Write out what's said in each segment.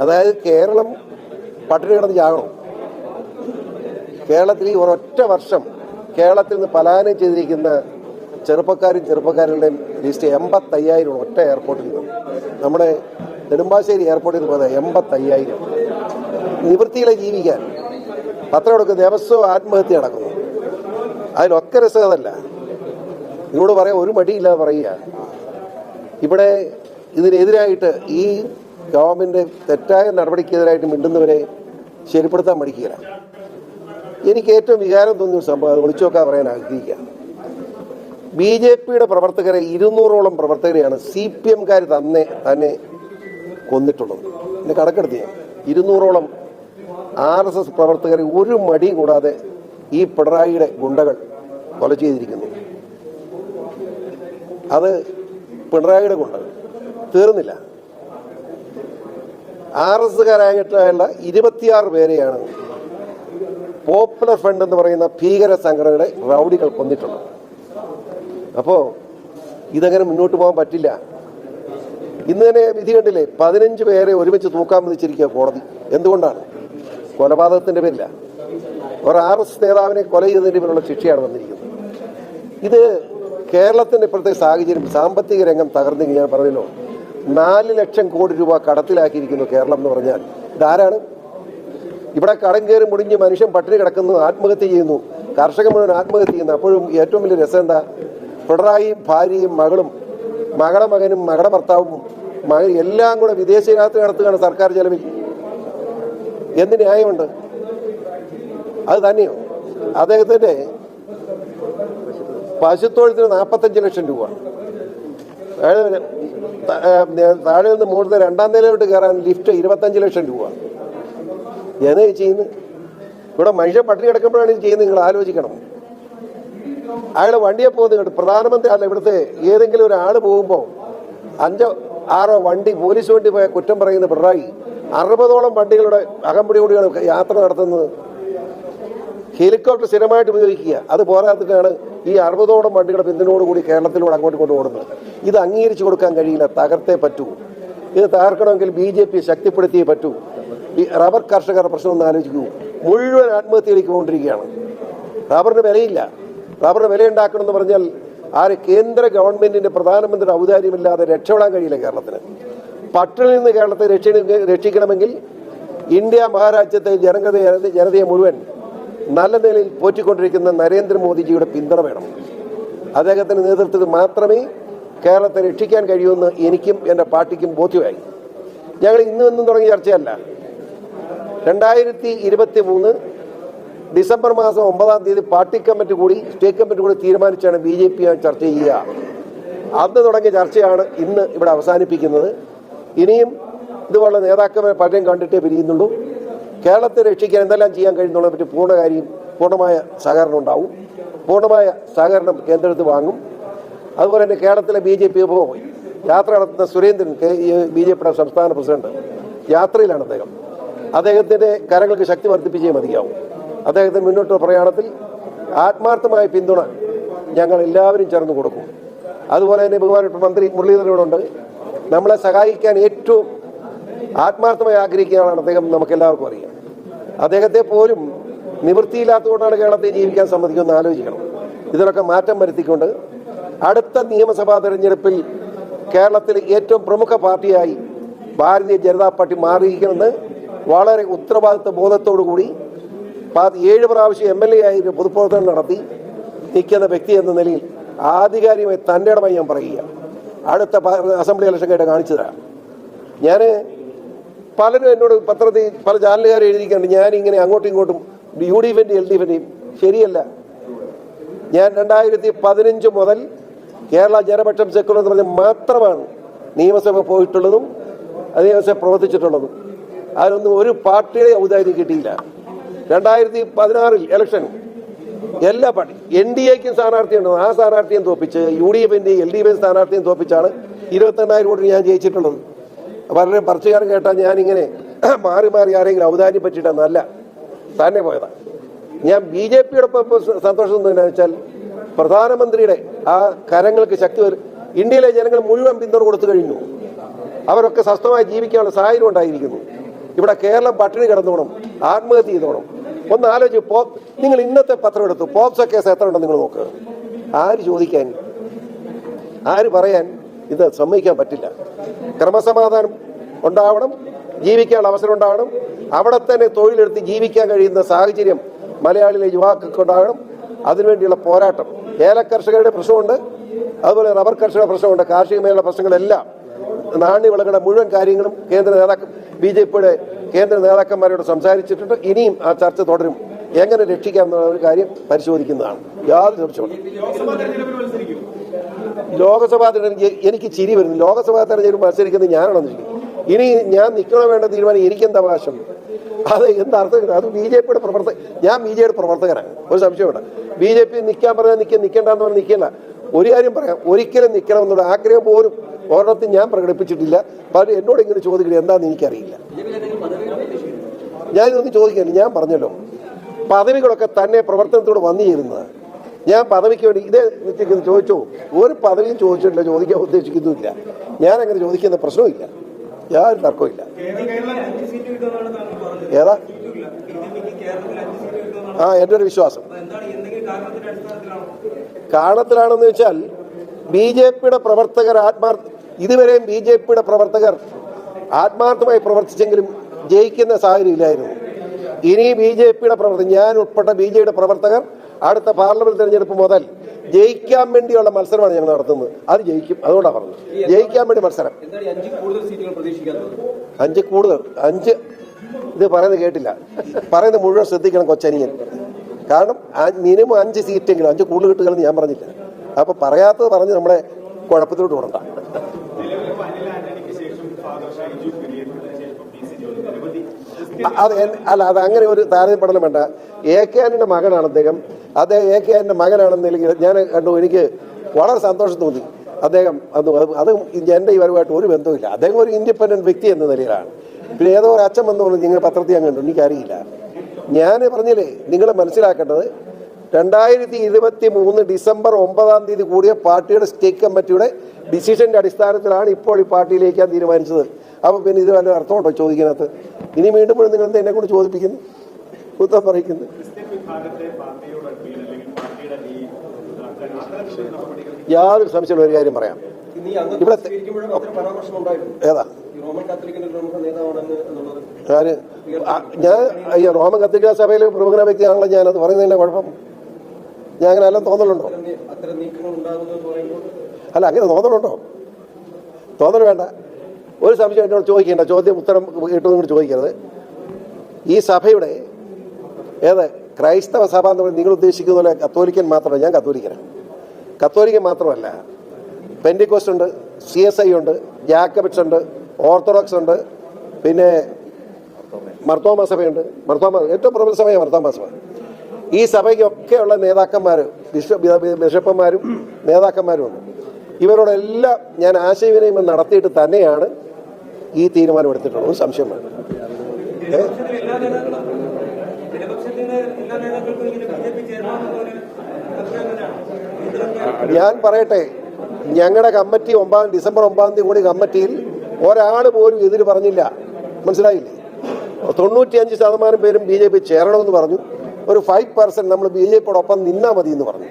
അതായത് കേരളം പട്ടിണി കിടന്ന് ചാകണം കേരളത്തിൽ ഈ ഒരൊറ്റ വർഷം കേരളത്തിൽ നിന്ന് പലായനം ചെയ്തിരിക്കുന്ന ചെറുപ്പക്കാരും ചെറുപ്പക്കാരുടെയും ലിസ്റ്റ് എൺപത്തയ്യായിരം ഒറ്റ എയർപോർട്ടിൽ നിന്ന്. നമ്മുടെ നെടുമ്പാശ്ശേരി എയർപോർട്ടിൽ നിന്ന് പോയത് എൺപത്തയ്യായിരം. നിവൃത്തിയിലെ ജീവിക്കാൻ. പത്രം എടുക്കും ദേവസ്വം ആത്മഹത്യ നടക്കുന്നു. അതിലൊക്കെ രസകതല്ല ഇതിനോട് പറയാൻ ഒരു മടിയില്ലാതെ പറയുക. ഇവിടെ ഇതിനെതിരായിട്ട് ഈ ഗവൺമെന്റ് തെറ്റായ നടപടിക്കെതിരായിട്ട് മിണ്ടുന്നവരെ ശരിപ്പെടുത്താൻ മടിക്കുകയില്ല എനിക്ക് ഏറ്റവും വികാരം തോന്നിയ സംഭവം അത് വിളിച്ചു നോക്കാൻ പറയാൻ ആഗ്രഹിക്കുക. ബി ജെ പിയുടെ പ്രവർത്തകരെ ഇരുന്നൂറോളം പ്രവർത്തകരെയാണ് സി പി എംകാർ തന്നെ തന്നെ കൊന്നിട്ടുള്ളത്. എന്നെ കണക്കെടുത്ത് ഞാൻ ഇരുന്നൂറോളം ആർ എസ് എസ് പ്രവർത്തകരെ ഒരു മടി കൂടാതെ ഈ പിണറായിയുടെ ഗുണ്ടകൾ കൊല ചെയ്തിരിക്കുന്നു. അത് പിണറായിയുടെ ഗുണ്ടകൾ. തീർന്നില്ല. ആർ എസ് കാരായിട്ടുള്ള ഇരുപത്തിയാറ് പേരെയാണ് പോപ്പുലർ ഫ്രണ്ട് എന്ന് പറയുന്ന ഭീകര സംഘടനയുടെ റൗഡികൾ കൊന്നിട്ടുള്ളത്. അപ്പോ ഇതങ്ങനെ മുന്നോട്ട് പോകാൻ പറ്റില്ല. ഇന്ന് തന്നെ വിധി കണ്ടില്ലേ പതിനഞ്ച് പേരെ ഒരുമിച്ച് തൂക്കാൻ വിധിച്ചിരിക്കുക കോടതി. എന്തുകൊണ്ടാണ്? കൊലപാതകത്തിന്റെ പേരില്ല ഒരു ആർ എസ് നേതാവിനെ കൊല ചെയ്തതിന്റെ പേരുള്ള ശിക്ഷയാണ് വന്നിരിക്കുന്നത്. ഇത് കേരളത്തിന്റെ ഇപ്പോഴത്തെ സാഹചര്യം സാമ്പത്തിക രംഗം തകർന്നെങ്കിൽ ഞാൻ പറഞ്ഞല്ലോ. നാല് ലക്ഷം കോടി രൂപ കടത്തിലാക്കിയിരിക്കുന്നു കേരളം എന്ന് പറഞ്ഞാൽ. ഇതാരാണ്? ഇവിടെ കടം കയറി മുടിഞ്ഞ് മനുഷ്യൻ പട്ടിണി കിടക്കുന്നു ആത്മഹത്യ ചെയ്യുന്നു. കർഷകൻ മുഴുവൻ ആത്മഹത്യ ചെയ്യുന്നു. അപ്പോഴും ഏറ്റവും വലിയ രസം എന്താ? പിണറായി ഭാര്യയും മകളും മകളെ മകനും മകളുടെ ഭർത്താവും മകൻ എല്ലാം കൂടെ വിദേശ യാത്ര നടത്തുകയാണ് സർക്കാർ ചെലവിൽ. എന്ത് ന്യായമുണ്ട്? അത് തന്നെയോ? അദ്ദേഹത്തിന്റെ പശുത്തൊഴുത്തിന് നാൽപ്പത്തഞ്ച് ലക്ഷം രൂപ. താഴെ നിന്ന് മുകളിൽ രണ്ടാം നിലയിലോട്ട് കയറാൻ ലിഫ്റ്റ് ഇരുപത്തഞ്ച് ലക്ഷം രൂപ. ഞാനേ ചെയ്യുന്നു ഇവിടെ മനുഷ്യ പട്ടിണി കിടക്കുമ്പോഴാണ് ഇത് ചെയ്യുന്നത് നിങ്ങൾ ആലോചിക്കണം. അയാൾ വണ്ടിയെ പോകുന്നത് പ്രധാനമന്ത്രി അല്ല ഇവിടുത്തെ ഏതെങ്കിലും ഒരാൾ പോകുമ്പോൾ അഞ്ചോ ആറോ വണ്ടി പോലീസ് വണ്ടി പോയ കുറ്റം പറയുന്ന പിണറായി അറുപതോളം വണ്ടികളുടെ അകമ്പടിയോടെയാണ് യാത്ര നടത്തുന്നത് ഹെലികോപ്റ്റർ സ്ഥിരമായിട്ട് ഉപയോഗിക്കുക. അത് പോരാത്തിട്ടാണ് ഈ അറുപതോളം വണ്ടികളുടെ പിന്തുണയോടുകൂടി കേരളത്തിലൂടെ അങ്ങോട്ട് കൊണ്ടുപോകുന്നത്. ഇത് അംഗീകരിച്ചു കൊടുക്കാൻ കഴിയില്ല. തകർത്തേ പറ്റൂ. ഇത് തകർക്കണമെങ്കിൽ ബി ജെ പി ശക്തിപ്പെടുത്തിയേ പറ്റൂ. ഈ റബ്ബർ കർഷകരുടെ പ്രശ്നം ഒന്ന് ആലോചിക്കൂ. മുഴുവൻ ആത്മഹത്യയിലേക്ക് കൊണ്ടിരിക്കുകയാണ് റബ്ബറിന് വിലയില്ല. റബ്ബറിന് വില ഉണ്ടാക്കണമെന്ന് പറഞ്ഞാൽ ആര് കേന്ദ്ര ഗവൺമെന്റിന്റെ പ്രധാനമന്ത്രിയുടെ ഔദാര്യമില്ലാതെ രക്ഷപ്പെടാൻ കഴിയില്ല കേരളത്തിന്. പട്ടിണിയിൽ നിന്ന് കേരളത്തെ രക്ഷിക്കണമെങ്കിൽ ഇന്ത്യ മഹാരാജ്യത്തെ ജനഗത ജനതയെ മുഴുവൻ നല്ല നിലയിൽ പോറ്റിക്കൊണ്ടിരിക്കുന്ന നരേന്ദ്രമോദിജിയുടെ പിന്തുണ വേണം. അദ്ദേഹത്തിന്റെ നേതൃത്വത്തിൽ മാത്രമേ കേരളത്തെ രക്ഷിക്കാൻ കഴിയുമെന്ന് എനിക്കും എന്റെ പാർട്ടിക്കും ബോധ്യമായി. ഞങ്ങൾ ഇന്നും ഇന്നും തുടങ്ങിയ ചർച്ചയല്ല. രണ്ടായിരത്തി ഇരുപത്തി മൂന്ന് ഡിസംബർ മാസം ഒമ്പതാം തീയതി പാർട്ടി കമ്മിറ്റി കൂടി സ്റ്റേറ്റ് കമ്മിറ്റി കൂടി തീരുമാനിച്ചാണ് ബി ജെ പി ചർച്ച ചെയ്യുക. അന്ന് തുടങ്ങിയ ചർച്ചയാണ് ഇന്ന് ഇവിടെ അവസാനിപ്പിക്കുന്നത്. ഇനിയും ഇതുപോലുള്ള നേതാക്കന്മാരെ പലരും കണ്ടിട്ടേ പിരിയുന്നുള്ളൂ. കേരളത്തെ രക്ഷിക്കാൻ എന്തെല്ലാം ചെയ്യാൻ കഴിയുന്നുള്ളതിനെ പറ്റി പൂർണ കാര്യം പൂർണമായ സഹകരണം ഉണ്ടാവും. പൂർണമായ സഹകരണം കേന്ദ്രത്തിൽ വാങ്ങും. അതുപോലെ തന്നെ കേരളത്തിലെ ബി ജെ പി യാത്ര നടത്തുന്ന സുരേന്ദ്രൻ ബി ജെ പിയുടെ സംസ്ഥാന പ്രസിഡന്റ് യാത്രയിലാണ് അദ്ദേഹം. അദ്ദേഹത്തിന്റെ കരങ്ങൾക്ക് ശക്തി വർദ്ധിപ്പിച്ചേ മതിയാവും. അദ്ദേഹത്തിന് മുന്നോട്ടുള്ള പ്രയാണത്തിൽ ആത്മാർത്ഥമായ പിന്തുണ ഞങ്ങൾ എല്ലാവരും ചേർന്ന് കൊടുക്കും. അതുപോലെ തന്നെ ബഹുമാനപ്പെട്ട മന്ത്രി മുരളീധരനോടുണ്ട്. നമ്മളെ സഹായിക്കാൻ ഏറ്റവും ആത്മാർത്ഥമായി ആഗ്രഹിക്കുന്ന ആളാണ് അദ്ദേഹം നമുക്ക് എല്ലാവർക്കും അറിയാം. അദ്ദേഹത്തെ പോലും നിവൃത്തിയില്ലാത്തതുകൊണ്ടാണ് കേരളത്തെ ജീവിക്കാൻ സമ്മതിക്കുമെന്ന് ആലോചിക്കണം. ഇതിനൊക്കെ മാറ്റം വരുത്തിക്കൊണ്ട് അടുത്ത നിയമസഭാ തെരഞ്ഞെടുപ്പിൽ കേരളത്തിൽ ഏറ്റവും പ്രമുഖ പാർട്ടിയായി ഭാരതീയ ജനതാ പാർട്ടി മാറിയിരിക്കുമെന്ന് വളരെ ഉത്തരവാദിത്വ ബോധത്തോടു കൂടി ഏഴ് പ്രാവശ്യം എം എൽ എ ആയി ഒരു പൊതുപ്രവർത്തനം നടത്തി നിൽക്കുന്ന വ്യക്തി എന്ന നിലയിൽ ആധികാരികമായി തന്റെ ഇടമായി ഞാൻ പറയുക അടുത്ത അസംബ്ലി ഇലക്ഷൻ കേട്ട് കാണിച്ചു തരാം. ഞാൻ പലരും എന്നോട് പത്രത്തിൽ പല ചാനലുകാർ എഴുതിയിട്ടുണ്ട് ഞാൻ ഇങ്ങനെ അങ്ങോട്ടും ഇങ്ങോട്ടും യു ഡി എഫിന്റെ എൽ ഡി എഫിന്റെയും ശരിയല്ല. ഞാൻ രണ്ടായിരത്തി പതിനഞ്ച് മുതൽ കേരള ജനപക്ഷം സെക്യുലർ എന്ന് മാത്രമാണ് നിയമസഭ പോയിട്ടുള്ളതും അത് നിയമസഭ പ്രവർത്തിച്ചിട്ടുള്ളതും. അതിനൊന്നും ഒരു പാർട്ടിയുടെ ഔദാര്യം കിട്ടിയില്ല. രണ്ടായിരത്തി പതിനാറിൽ ഇലക്ഷൻ എല്ലാ പാർട്ടി എൻ ഡി എക്കും സ്ഥാനാർത്ഥിയുണ്ട് ആ സ്ഥാനാർത്ഥിയും തോപ്പിച്ച് യു ഡി എഫിന്റെയും എൽ ഡി എഫ് സ്ഥാനാർത്ഥിയും തോപ്പിച്ചാണ് ഇരുപത്തെണ്ണായിരം കോടി ഞാൻ ജയിച്ചിട്ടുള്ളത്. പലരും പറച്ചുകാരൻ കേട്ടാൽ ഞാനിങ്ങനെ മാറി മാറി ആരെങ്കിലും ഔദാര്യം തന്നെ പോയതാണ് ഞാൻ ബി ജെ പിയോടൊപ്പം സന്തോഷം എന്താണെന്ന് വെച്ചാൽ പ്രധാനമന്ത്രിയുടെ ആ കരങ്ങൾക്ക് ശക്തി ഇന്ത്യയിലെ ജനങ്ങൾ മുഴുവൻ പിന്തുണ കൊടുത്തു കഴിഞ്ഞു. അവരൊക്കെ സ്വസ്ഥമായി ജീവിക്കാനുള്ള സാഹചര്യം ഉണ്ടായിരിക്കുന്നു. ഇവിടെ കേരളം പട്ടിണി കിടന്നോണം ആത്മഹത്യ ചെയ്തോണം. ഒന്ന് ആലോചിച്ച് പോ നിങ്ങൾ ഇന്നത്തെ പത്രം എടുത്തു പോപ്സോ കേസ് എത്ര ഉണ്ടെന്ന് നിങ്ങൾ നോക്ക്. ആര് ചോദിക്കാൻ? ആര് പറയാൻ? ഇത് സമ്മതിക്കാൻ പറ്റില്ല. ക്രമസമാധാനം ഉണ്ടാവണം ജീവിക്കാനുള്ള അവസരം ഉണ്ടാവണം. അവിടെ തന്നെ തൊഴിലെടുത്ത് ജീവിക്കാൻ കഴിയുന്ന സാഹചര്യം മലയാളിയിലെ യുവാക്കൾക്ക് ഉണ്ടാകണം. അതിനുവേണ്ടിയുള്ള പോരാട്ടം. ഏല കർഷകരുടെ പ്രശ്നമുണ്ട്. അതുപോലെ റബ്ബർ കർഷകരുടെ പ്രശ്നമുണ്ട്. കാർഷിക മേഖല പ്രശ്നങ്ങളെല്ലാം നാണ്യവിളകളുടെ മുഴുവൻ കാര്യങ്ങളും കേന്ദ്ര നേതാക്കൾ ബി ജെ പിയുടെ കേന്ദ്ര നേതാക്കന്മാരോട് സംസാരിച്ചിട്ടുണ്ട്. ഇനിയും ആ ചർച്ച തുടരും. എങ്ങനെ രക്ഷിക്കാം എന്നുള്ള ഒരു കാര്യം പരിശോധിക്കുന്നതാണ്. യാതൊരു സംശയമുണ്ട് ലോകസഭാ തെരഞ്ഞെടുപ്പ് എനിക്ക് ചിരി വരുന്നു. ലോകസഭാ തെരഞ്ഞെടുപ്പ് മത്സരിക്കുന്നത് ഞാനാണെന്ന് ചോദിക്കും ഇനി ഞാൻ നിൽക്കണോ വേണ്ട തീരുമാനം എനിക്കെന്താ അവകാശം? അത് എന്താർത്ഥം അത് ബി ജെ പിയുടെ പ്രവർത്തക ഞാൻ ബി ജെ പിയുടെ പ്രവർത്തകനാണ്. ഒരു സംശയം സംശയമുണ്ട് ബി ജെ പി നിൽക്കാൻ പറഞ്ഞാൽ നിൽക്കുക നിൽക്കേണ്ടെന്ന് പറഞ്ഞാൽ നിൽക്കില്ല. ഒരു കാര്യം പറയാം. ഒരിക്കലും നിൽക്കണം എന്നുള്ള ആഗ്രഹം പോലും ഒരെണ്ണത്തിൽ ഞാൻ പ്രകടിപ്പിച്ചിട്ടില്ല. പലരും എന്നോട് ഇങ്ങനെ ചോദിക്കില്ല എന്താണെന്ന് എനിക്കറിയില്ല. ഞാനിതൊന്നും ചോദിക്കാനില്ല ഞാൻ പറഞ്ഞല്ലോ. പദവികളൊക്കെ തന്നെ പ്രവർത്തനത്തോട് വന്നു ചേരുന്നത് ഞാൻ പദവിക്ക് വേണ്ടി ഇതേ ചോദിച്ചോ? ഒരു പദവിയും ചോദിച്ചിട്ടില്ല ചോദിക്കാൻ ഉദ്ദേശിക്കുന്നുമില്ല. ഞാൻ അങ്ങനെ ചോദിക്കുന്ന പ്രശ്നമില്ല യാതൊരു തർക്കമില്ല ഏതാ? ആ എന്റെ ഒരു വിശ്വാസം. കാരണത്തിലാണെന്ന് വെച്ചാൽ ബി ജെ പിയുടെ പ്രവർത്തകർ ആത്മാർത്ഥ ഇതുവരെയും ബി ജെ പിയുടെ പ്രവർത്തകർ ആത്മാർത്ഥമായി പ്രവർത്തിച്ചെങ്കിലും ജയിക്കുന്ന സാഹചര്യം ഇല്ലായിരുന്നു. ഇനി ബി ജെ പിയുടെ പ്രവർത്തകർ ഞാൻ ഉൾപ്പെട്ട ബി ജെ പിയുടെ പ്രവർത്തകർ അടുത്ത പാർലമെന്റ് തെരഞ്ഞെടുപ്പ് മുതൽ ജയിക്കാൻ വേണ്ടിയുള്ള മത്സരമാണ് ഞങ്ങൾ നടത്തുന്നത്. അത് ജയിക്കും. അതുകൊണ്ടാണ് പറഞ്ഞത്. ജയിക്കാൻ വേണ്ടി മത്സരം. അഞ്ച് കൂടുതൽ അഞ്ച് ഇത് പറയുന്നത് കേട്ടില്ല. പറയുന്നത് മുഴുവൻ ശ്രദ്ധിക്കണം കൊച്ചനിയൻ. കാരണം മിനിമം അഞ്ച് സീറ്റെങ്കിലും അഞ്ച് കൂടുതൽ കിട്ടുകയെന്ന് ഞാൻ പറഞ്ഞില്ല. അപ്പൊ പറയാത്തത് പറഞ്ഞ് നമ്മളെ കുഴപ്പത്തിലോട്ട് അ- അത് അല്ല അത് അങ്ങനെ ഒരു താരതമ്യപ്പെടലും വേണ്ട. എ കെ ആനിന്റെ മകനാണ് അദ്ദേഹം. അദ്ദേഹം എ കെ ആനിന്റെ മകനാണെന്നില്ലെങ്കിൽ ഞാൻ കണ്ടു. എനിക്ക് വളരെ സന്തോഷം തോന്നി. അദ്ദേഹം അത് അത് എന്റെ ഈ വരവായിട്ട് ഒരു ബന്ധവുമില്ല. അദ്ദേഹം ഒരു ഇൻഡിപെൻഡന്റ് വ്യക്തി എന്ന നിലയിലാണ്. പിന്നെ ഏതോ ഒരു അച്ഛൻ വന്നു നിങ്ങൾ പത്രത്തിൽ ഞാൻ കണ്ടു. എനിക്കറിയില്ല. ഞാൻ പറഞ്ഞില്ലേ നിങ്ങൾ മനസ്സിലാക്കേണ്ടത് രണ്ടായിരത്തി ഇരുപത്തി മൂന്ന് ഡിസംബർ ഒമ്പതാം തീയതി കൂടിയ പാർട്ടിയുടെ സ്റ്റേറ്റ് കമ്മിറ്റിയുടെ ഡിസിഷന്റെ അടിസ്ഥാനത്തിലാണ് ഇപ്പോൾ ഈ പാർട്ടിയിലേക്ക് ഞാൻ തീരുമാനിച്ചത്. അപ്പോൾ പിന്നെ ഇത് വല്ല അർത്ഥമുണ്ടോ ചോദിക്കുന്നത് ഇനി വീണ്ടും നിങ്ങൾ എന്നെ കൊണ്ട് ചോദിപ്പിക്കുന്നു? ഉത്തരം പറയുന്നു. യാതൊരു സംശയമുള്ള ഒരു കാര്യം പറയാം. ഇവിടെ ഏതാ? ഞാൻ റോമൻ കത്തിരിക്ക സഭയിലെ പ്രമുഖ വ്യക്തിയാണല്ലോ ഞാനത് പറയുന്നതിന്റെ കുഴപ്പം. ഞാൻ അങ്ങനെ എല്ലാം തോന്നലുണ്ടോ? അല്ല അങ്ങനെ തോന്നലുണ്ടോ? തോന്നൽ വേണ്ട. ഒരു സംശയം എന്നോട് ചോദിക്കേണ്ട. ചോദ്യം ഉത്തരം കിട്ടുമെന്ന് കൂടി ചോദിക്കരുത്. ഈ സഭയുടെ ഏത് ക്രൈസ്തവ സഭ എന്ന് പറയുന്നത് നിങ്ങൾ ഉദ്ദേശിക്കുന്ന പോലെ കത്തോലിക്കൻ മാത്രമല്ല ഞാൻ കത്തോലിക്കനാണ് കത്തോലിക്കൻ മാത്രമല്ല പെൻഡിക്കോസ്റ്റ് ഉണ്ട് സി എസ് ഐ ഉണ്ട് ജാക്കബിറ്റ്സ് ഉണ്ട് ഓർത്തഡോക്സ് ഉണ്ട് പിന്നെ മർത്തോമ സഭയുണ്ട്. മർത്തോമ ഏറ്റവും പ്രബല സഭയാണ് മർത്തോമ സഭ. ഈ സഭയ്ക്കൊക്കെയുള്ള നേതാക്കന്മാർ ബിഷപ്പ് ബിഷപ്പന്മാരും നേതാക്കന്മാരും ഉണ്ട്. ഇവരോടെല്ലാം ഞാൻ ആശയവിനിമയം നടത്തിയിട്ട് തന്നെയാണ് ഈ തീരുമാനം എടുത്തിട്ടുള്ളത്. സംശയം ഞാൻ പറയട്ടെ ഞങ്ങളുടെ കമ്മിറ്റി ഒമ്പതാം ഡിസംബർ ഒമ്പതാം തീയതി കൂടി കമ്മിറ്റിയിൽ ഒരാൾ പോലും എതിര് പറഞ്ഞില്ല. മനസ്സിലായില്ലേ? തൊണ്ണൂറ്റിയഞ്ച് ശതമാനം പേരും ബി ജെ പി ചേരണമെന്ന് പറഞ്ഞു. ഒരു ഫൈവ് പെർസെന്റ് നമ്മൾ ബി ജെ പിയോടൊപ്പം നിന്നാൽ മതി എന്ന് പറഞ്ഞു.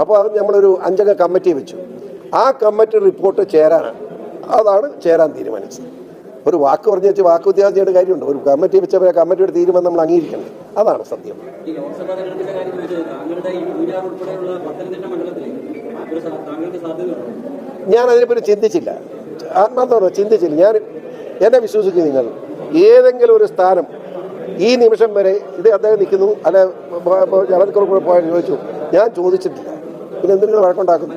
അപ്പോൾ അത് നമ്മളൊരു അഞ്ചംഗ കമ്മിറ്റി വെച്ചു. ആ കമ്മിറ്റി റിപ്പോർട്ട് ചേരാനാണ് അതാണ് ചേരാൻ തീരുമാനിച്ചത്. ഒരു വാക്ക് പറഞ്ഞു വെച്ച് വാക്ക് വിദ്യാർത്ഥിയുടെ കാര്യമുണ്ട്? ഒരു കമ്മിറ്റി വെച്ച കമ്മിറ്റിയുടെ തീരുമാനം നമ്മൾ അംഗീകരിക്കണം. അതാണ് സത്യം. ഞാൻ അതിനെപ്പറ്റി ചിന്തിച്ചില്ല. ആത്മാർത്ഥമാണ് ചിന്തിച്ചില്ല. ഞാൻ എന്നെ വിശ്വസിക്കുന്നു നിങ്ങൾ. ഏതെങ്കിലും ഒരു സ്ഥാനം ഈ നിമിഷം വരെ ഇത് അദ്ദേഹം നിൽക്കുന്നു. അല്ലെ ജലക്കുറപ്പ് കൂടെ പോയാൽ ചോദിച്ചു. ഞാൻ ചോദിച്ചിട്ടില്ല. പിന്നെ എന്തെങ്കിലും വഴക്കുണ്ടാക്കുന്നു.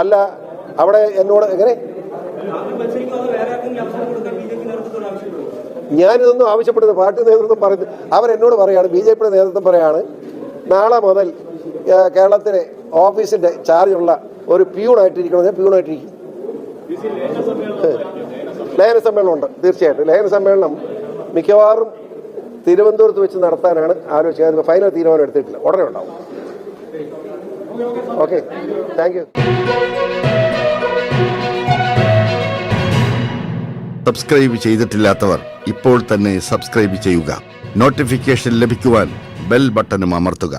അല്ല അവിടെ എന്നോട് എങ്ങനെ? ഞാനിതൊന്നും ആവശ്യപ്പെടുന്നത് പാർട്ടി നേതൃത്വം പറയുന്നത് അവരെന്നോട് പറയാണ് ബി ജെ പിയുടെ നേതൃത്വം പറയാണ് നാളെ മുതൽ കേരളത്തിലെ ഓഫീസിന്റെ ചാർജുള്ള ഒരു പ്യൂണായിട്ടിരിക്കണം ഞാൻ പ്യൂണായിട്ടിരിക്കും ലയന സമ്മേളനമുണ്ട് തീർച്ചയായിട്ടും. ലയന സമ്മേളനം മിക്കവാറും തിരുവനന്തപുരത്ത് വെച്ച് നടത്താനാണ് ആലോചിച്ചത്. ഫൈനൽ തീരുമാനം എടുത്തിട്ടില്ല. ഉടനെ ഉണ്ടാവും. ഓക്കെ താങ്ക് യു സബ്സ്ക്രൈബ് ചെയ്തിട്ടില്ലാത്തവർ ഇപ്പോൾ തന്നെ സബ്സ്ക്രൈബ് ചെയ്യുക. നോട്ടിഫിക്കേഷൻ ലഭിക്കുവാൻ ബെൽ ബട്ടണും അമർത്തുക.